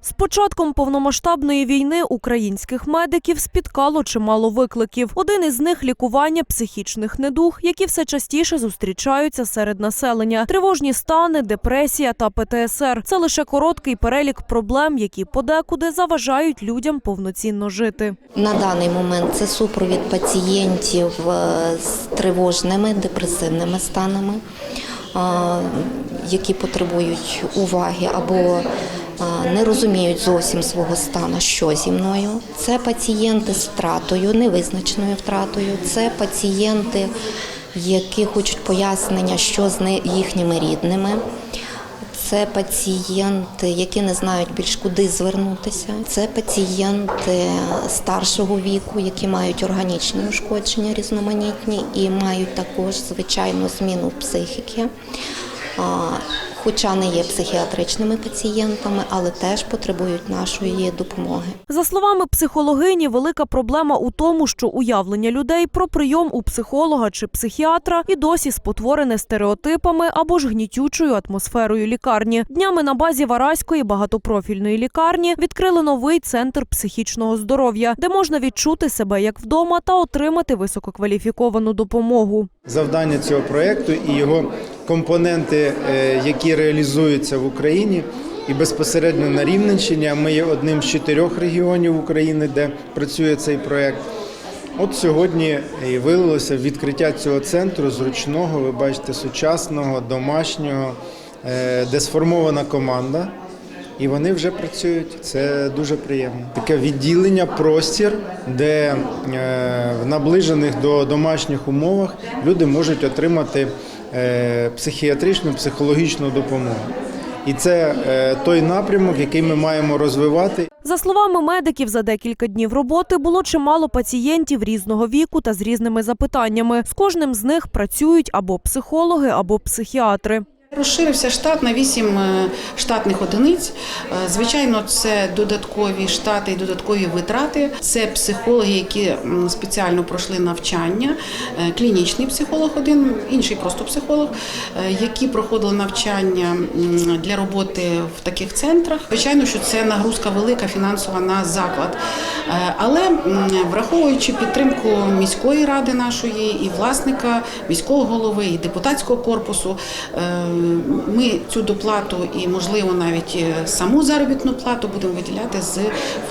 З початком повномасштабної війни українських медиків спіткало чимало викликів. Один із них лікування психічних недуг, які все частіше зустрічаються серед населення. Тривожні стани, депресія та ПТСР це лише короткий перелік проблем, які подекуди заважають людям повноцінно жити. На даний момент це супровід пацієнтів е, з тривожними депресивними станами, які потребують уваги або не розуміють зовсім свого стану, що зі мною. Це пацієнти з втратою, невизначеною втратою. Це пацієнти, які хочуть пояснення, що з їхніми рідними. Це пацієнти, які не знають більш куди звернутися. Це пацієнти старшого віку, які мають органічні ушкодження різноманітні і мають також звичайну зміну психіки. Хоча не є психіатричними пацієнтами, але теж потребують нашої допомоги. За словами психологині, велика проблема у тому, що уявлення людей про прийом у психолога чи психіатра і досі спотворене стереотипами або ж гнітючою атмосферою лікарні. Днями на базі Вараської багатопрофільної лікарні відкрили новий центр психічного здоров'я, де можна відчути себе як вдома та отримати висококваліфіковану допомогу. завдання цього проєкту і його компоненти, е, які реалізуються в Україні. І безпосередньо на Рівненщині, а ми є одним з чотирьох регіонів України, де працює цей проєкт. От сьогодні і виявилося відкриття цього центру зручного, ви бачите, сучасного, домашнього, е, де сформована команда. І вони вже працюють. Це дуже приємно. Таке відділення, простір, де е, в наближених до домашніх умовах люди можуть отримати психіатричну, психологічну допомогу. І це е, той напрямок, який ми маємо розвивати. За словами медиків, за декілька днів роботи було чимало пацієнтів різного віку та з різними запитаннями. З кожним з них працюють або психологи, або психіатри. Розширився штат на 8 е, штатних одиниць. Е, Звичайно, це додаткові штати і додаткові витрати. Це психологи, які спеціально пройшли навчання, е, клінічний психолог один, інший просто психолог, які проходили навчання для роботи в таких центрах. Звичайно, що це нагрузка велика фінансова на заклад. Але враховуючи підтримку міської ради нашої і власника, міського голови і депутатського корпусу, ми цю доплату і, можливо, навіть е, саму заробітну плату будемо виділяти з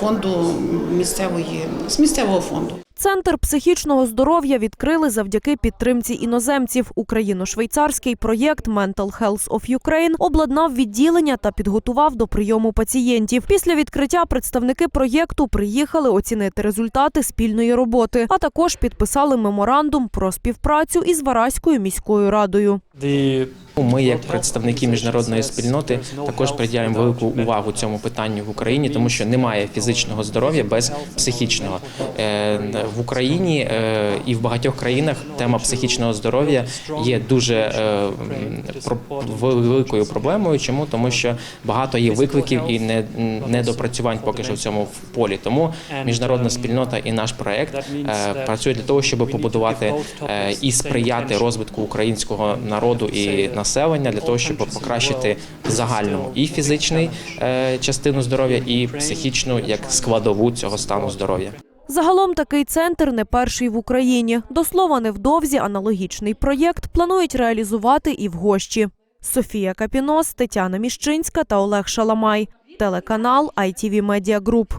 фонду місцевої з місцевого фонду. Центр психічного здоров'я відкрили завдяки підтримці іноземців. Україно-швейцарський проєкт Mental Health of Ukraine обладнав відділення та підготував до прийому пацієнтів. Після відкриття представники проєкту приїхали оцінити результати спільної роботи, а також підписали меморандум про співпрацю із Вараською міською радою. Ми, як представники міжнародної спільноти, також приділяємо велику увагу цьому питанню в Україні, тому що немає фізичного здоров'я без психічного Е, в Україні е, і в багатьох країнах тема психічного здоров'я є дуже е, великою проблемою. Чому тому, що багато є викликів і не недопрацювань поки що в цьому полі. Тому міжнародна спільнота і наш проект працює для того, щоб побудувати і сприяти розвитку українського народу і населення для того, щоб покращити в загальному і фізичний е, частину здоров'я, і психічну як складову цього стану здоров'я. Загалом такий центр не перший в Україні. До слова, невдовзі аналогічний проєкт планують реалізувати і в Гощі. Софія Капінос, Тетяна Міщинська та Олег Шаламай. Телеканал ITV Media Group.